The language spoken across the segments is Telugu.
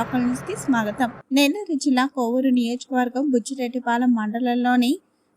లోకల్ న్యూస్కి స్వాగతం. నెల్లూరు జిల్లా కోవూరు నియోజకవర్గం బుచ్చిరెడ్డిపాలెం మండలంలోని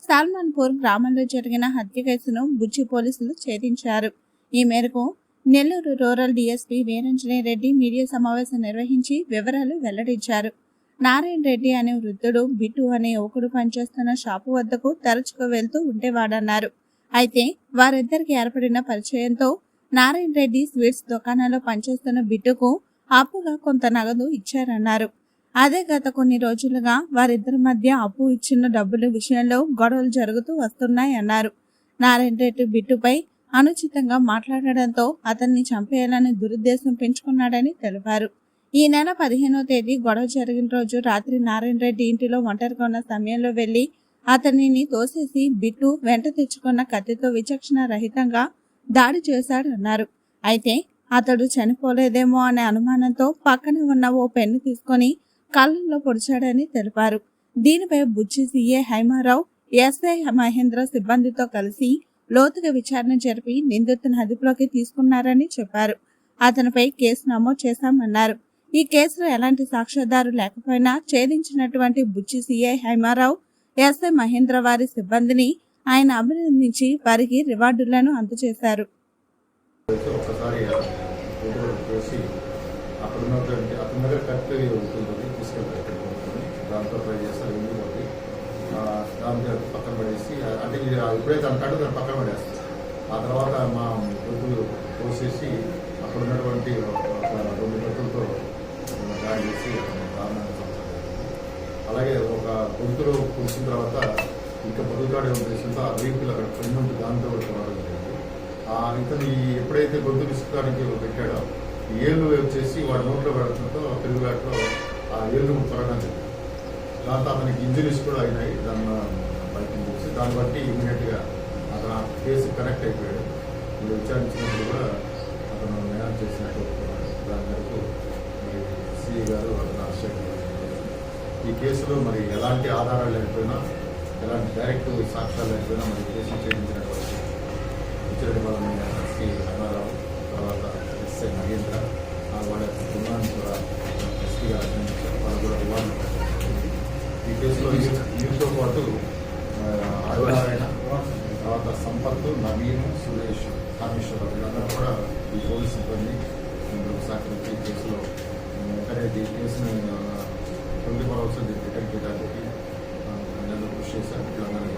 సాల్మాన్పూర్ గ్రామంలో జరిగిన హత్య కేసును బుచ్చి పోలీసులు ఛేదించారు. ఈ మేరకు Nellore rural DSP Veeranjane Reddy media సమావేశం నిర్వహించి వివరాలు వెల్లడించారు. నారాయణ రెడ్డి అనే వృద్ధుడు బిట్టు అనే యువకుడు పనిచేస్తున్న షాపు వద్దకు తరచుగా వెళ్తూ ఉండేవాడన్నారు. అయితే వారిద్దరికి ఏర్పడిన పరిచయంతో నారాయణ రెడ్డి స్వీట్స్ దుకాణంలో పనిచేస్తున్న బిట్టుకు అప్పుగా కొంత నగదు ఇచ్చారన్నారు. అదే గత కొన్ని రోజులుగా వారిద్దరి మధ్య అప్పు ఇచ్చిన డబ్బుల విషయంలో గొడవలు జరుగుతూ వస్తున్నాయన్నారు. నారాయణ రెడ్డి బిట్టుపై అనుచితంగా మాట్లాడడంతో అతన్ని చంపేయాలని దురుద్దేశం పెంచుకున్నాడని తెలిపారు. ఈ నెల పదిహేనో తేదీ గొడవ జరిగిన రోజు రాత్రి నారాయణ రెడ్డి ఇంటిలో ఒంటరిగా ఉన్న సమయంలో వెళ్ళి అతనిని తోసేసి బిట్టు వెంట తెచ్చుకున్న కత్తితో విచక్షణ రహితంగా దాడి చేశాడన్నారు. అయితే అతడు చనిపోలేదేమో అనే అనుమానంతో పక్కన ఉన్న ఓ పెన్ను తీసుకొని కళ్ళల్లో పొడిచాడని తెలిపారు. దీనిపై బుచ్చి సీఏ హైమారావు ఎస్ఐ మహేంద్ర సిబ్బందితో కలిసి లోతుగా విచారణ జరిపి నిందితుని అదుపులోకి తీసుకున్నారని చెప్పారు. అతనిపై కేసు నమోదు చేశామన్నారు. ఈ కేసులో ఎలాంటి సాక్ష్యాధారు లేకపోయినా ఛేదించినటువంటి బుచ్చి సీఐ హైమారావు ఎస్ఐ మహేంద్ర వారి సిబ్బందిని ఆయన అభినందించి వారికి రివార్డులను అందజేశారు. అయితే ఫోటో చేసి అక్కడ ఉన్నటువంటి అతని దగ్గర ఫ్యాక్టరీ ఉంటుంది తీసుకెళ్ళి దాంతో ట్రై చేస్తారు ఇంటికి పోయి దాని పక్కన పడేసి అంటే ఇది ఎప్పుడైతే అంటాడో దాన్ని పక్కన పడేస్తారు. ఆ తర్వాత మా డబ్బులు పోసేసి అక్కడ ఉన్నటువంటి ఒక రెండు గంటలతో దాడి చేసి దారుణంగా అలాగే ఒక గొంతులో కూర్చున్న తర్వాత ఇంకా బతుకుతాడే ఉద్దేశంతో ఆ వెహికల్ అక్కడ ఫ్రెండ్ దాంతో కూడా ఇతను ఎప్పుడైతే గొంతు విసుకోవడానికి పెట్టాడో ఈ ఏళ్ళు వచ్చేసి వాడి నోట్లో పెడటంతో పెరుగులాట్లో ఆ ఏళ్ళు త్వరగా జరిగింది దాంతో అతనికి ఇంజరీస్ కూడా అయినాయి దాని బయటకు చూసి దాన్ని బట్టి ఇమీడియట్గా అతను ఆ కేసు కనెక్ట్ అయిపోయాడు. మీరు విచారించినప్పుడు కూడా అతను న్యాయం చేసినట్టు దాని మేరకు మరి సిఐ గారు అతను అరెస్ట్ ఈ కేసులో మరి ఎలాంటి ఆధారాలు లేకపోయినా ఎలాంటి డైరెక్ట్ సాక్ష్యాలు లేకపోయినా మరి కేసు చేయించిన విచారణ శ్రీ ఎస్సీ తర్వాత ఎస్ఐ మహేంద్ర వాళ్ళ కుటుంబాన్ని కూడా ఎస్పీ గారు అభినందించారు వాళ్ళు కూడా రివార్డు ఈ కేసులో వీ- పాటు ఆ, ఆదినారాయణ తర్వాత సంపత్ నవీన్ సురేష్ కామేశ్వర వీళ్ళందరూ కూడా ఈ పోలీస్ సిబ్బంది సహకరించి ఈ కేసులో వెంటనే ఈ కేసును ట్వంటీ ఫోర్ అవర్స్ డిటెక్ట్ చేయడానికి అందరూ కృషి చేశారు వీళ్ళందరినీ